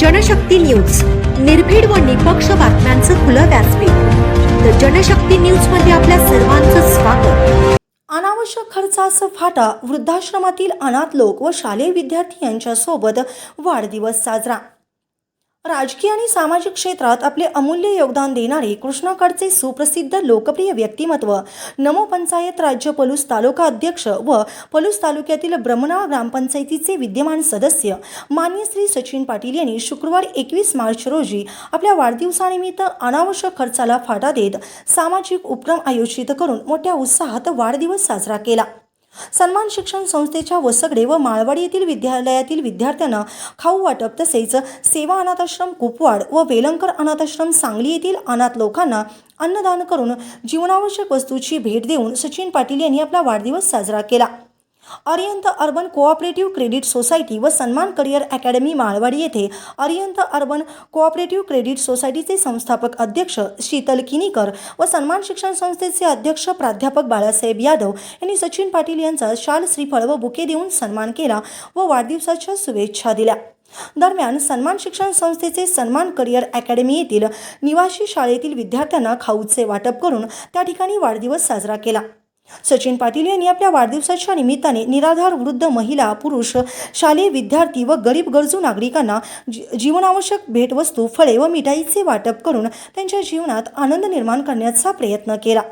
Janshakti news. निर्भीड व निपक्ष बातम्यांचं खुलं व्यासपीठ. तर जनशक्ती न्यूजमध्ये आपल्या सर्वांचं स्वागत. अनावश्यक खर्चाचा फाटा वृद्धाश्रमातील अनाथ लोक व शालेय विद्यार्थी यांच्यासोबत वाढदिवस साजरा. राजकीय आणि सामाजिक क्षेत्रात आपले अमूल्य योगदान देणारे कृष्णाकडचे सुप्रसिद्ध लोकप्रिय व्यक्तिमत्व नमो पंचायत राज्य पलूस तालुका अध्यक्ष व पलूस तालुक्यातील ब्रह्मनाळ ग्रामपंचायतीचे विद्यमान सदस्य मान्य श्री सचिन पाटील यांनी शुक्रवार एकवीस मार्च रोजी आपल्या वाढदिवसानिमित्त अनावश्यक खर्चाला फाटा देत सामाजिक उपक्रम आयोजित करून मोठ्या उत्साहात वाढदिवस साजरा केला. सन्मान शिक्षण संस्थेच्या वसगडे व माळवाडी येथील विद्यालयातील विद्यार्थ्यांना खाऊ वाटप तसेच सेवा अनाथाश्रम कुपवाड व वेलंकर अनाथाश्रम सांगली येथील अनाथ लोकांना अन्नदान करून जीवनावश्यक वस्तूची भेट देऊन सचिन पाटील यांनी आपला वाढदिवस साजरा केला. Ariyant urban cooperative credit society व सन्मान करिअर अकॅडमी माळवाडी येथे अरियंत अर्बन कोऑपरेटिव्ह क्रेडिट सोसायटीचे संस्थापक अध्यक्ष शीतल किनीकर व सन्मान शिक्षण संस्थेचे अध्यक्ष प्राध्यापक बाळासाहेब यादव यांनी सचिन पाटील यांचा शाल श्रीफळ व बुके देऊन सन्मान केला व वाढदिवसाच्या शुभेच्छा दिल्या. दरम्यान सन्मान शिक्षण संस्थेचे सन्मान करिअर अकॅडमी येथील निवासी शाळेतील विद्यार्थ्यांना खाऊचे वाटप करून त्या ठिकाणी वाढदिवस साजरा केला. सचिन पाटील यांनी आपल्या वाढदिवसाच्या निमित्ताने निराधार वृद्ध महिला पुरुष शालेय विद्यार्थी व गरीब गरजू नागरिकांना जी जीवनावश्यक भेटवस्तू फळे व मिठाईचे वाटप करून त्यांच्या जीवनात आनंद निर्माण करण्याचा प्रयत्न केला.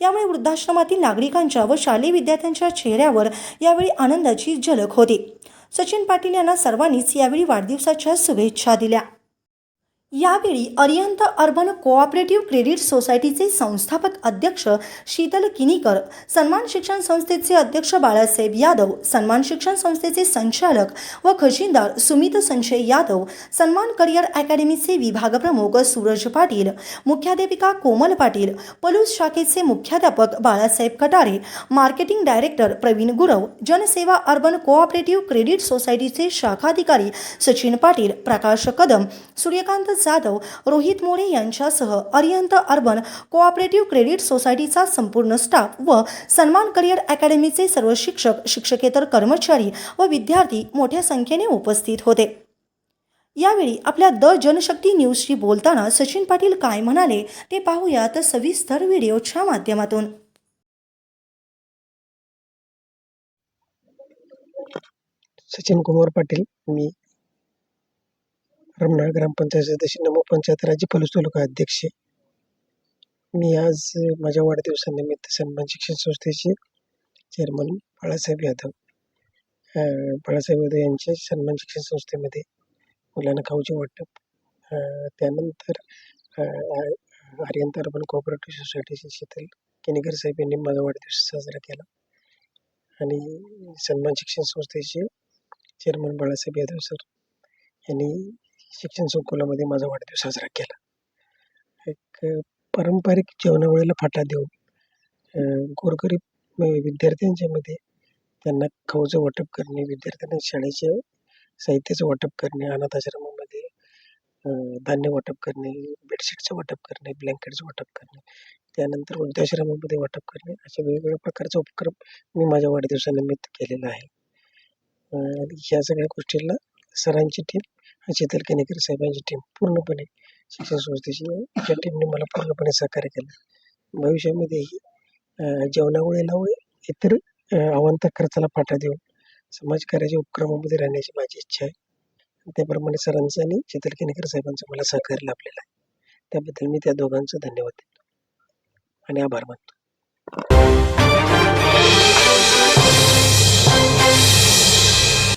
यामुळे वृद्धाश्रमातील नागरिकांच्या व शालेय विद्यार्थ्यांच्या चेहऱ्यावर यावेळी आनंदाची झलक होती. सचिन पाटील यांना सर्वांनीच यावेळी वाढदिवसाच्या शुभेच्छा दिल्या. यावेळी अरियंत अर्बन कोऑपरेटिव्ह क्रेडिट सोसायटीचे संस्थापक अध्यक्ष शीतल किनीकर सन्मान शिक्षण संस्थेचे अध्यक्ष बाळासाहेब यादव सन्मान शिक्षण संस्थेचे संचालक व खजिनदार सुमित संशय यादव सन्मान करिअर अकॅडमीचे विभाग प्रमुख सूरज पाटील मुख्याध्यापिका कोमल पाटील पलूस शाखेचे मुख्याध्यापक Balasaheb Katare marketing director Pravin Gurav Janseva urban cooperative credit सोसायटीचे शाखाधिकारी सचिन पाटील प्रकाश कदम सूर्यकांत जाधव रोहित मोरे यांच्यासह अरियंत अर्बन कोऑपरेटिव्ह क्रेडिट सोसायटीचा संपूर्ण स्टाफ व सन्मान करिअर अकॅडमीचे सर्व शिक्षक शिक्षकेतर कर्मचारी व विद्यार्थी मोठ्या संख्येने उपस्थित होते. यावेळी आपल्या द जनशक्ती न्यूजशी बोलताना सचिन पाटील काय म्हणाले ते पाहूयात सविस्तर व्हिडिओच्या माध्यमातून. सचिन कुमार पाटील मी रमनाळ ग्रामपंचायत सदस्य नमो पंचायत राज्य पलूस तालुका अध्यक्ष. मी आज माझ्या वाढदिवसानिमित्त सन्मान शिक्षण संस्थेचे चेअरमन बाळासाहेब यादव बाळासाहेब यादव यांच्या सन्मान शिक्षण संस्थेमध्ये मुलांना खाऊचे वाटप त्यानंतर आर्यंत अर्बन कोऑपरेटिव्ह सोसायटीचे शीतल केनेकर साहेब यांनी माझा वाढदिवस साजरा केला. आणि सन्मान शिक्षण संस्थेचे चेअरमन बाळासाहेब यादव सर यांनी शिक्षण संकुलामध्ये माझा वाढदिवस साजरा केला. एक पारंपरिक जेवणावेळेला फाटा देऊन गोरगरीब विद्यार्थ्यांच्यामध्ये त्यांना खाऊचं वाटप करणे विद्यार्थ्यांना शाळेच्या साहित्याचं वाटप करणे अनाथ आश्रमामध्ये धान्य वाटप करणे बेडशीटचं वाटप करणे ब्लँकेटचं वाटप करणे त्यानंतर वृद्धाश्रमामध्ये वाटप करणे अशा वेगवेगळ्या प्रकारचा उपक्रम मी माझ्या वाढदिवसानिमित्त केलेला आहे. या ह्या सगळ्या गोष्टीला सरांची टीम शीतल केनेकर साहेबांची टीम पूर्णपणे शिक्षण संस्थेची त्या टीमने मला पूर्णपणे सहकार्य केलं. भविष्यामध्येही जेवणामुळे नव्हे इतर अवांतर खर्चाला पाठा देऊन समाजकार्याच्या उपक्रमामध्ये राहण्याची माझी इच्छा आहे. त्याप्रमाणे सरांचं आणि शीतल केनेकर साहेबांचं मला सहकार्य लाभलेलं आहे. त्याबद्दल मी त्या दोघांचं धन्यवाद देतो आणि आभार मानतो.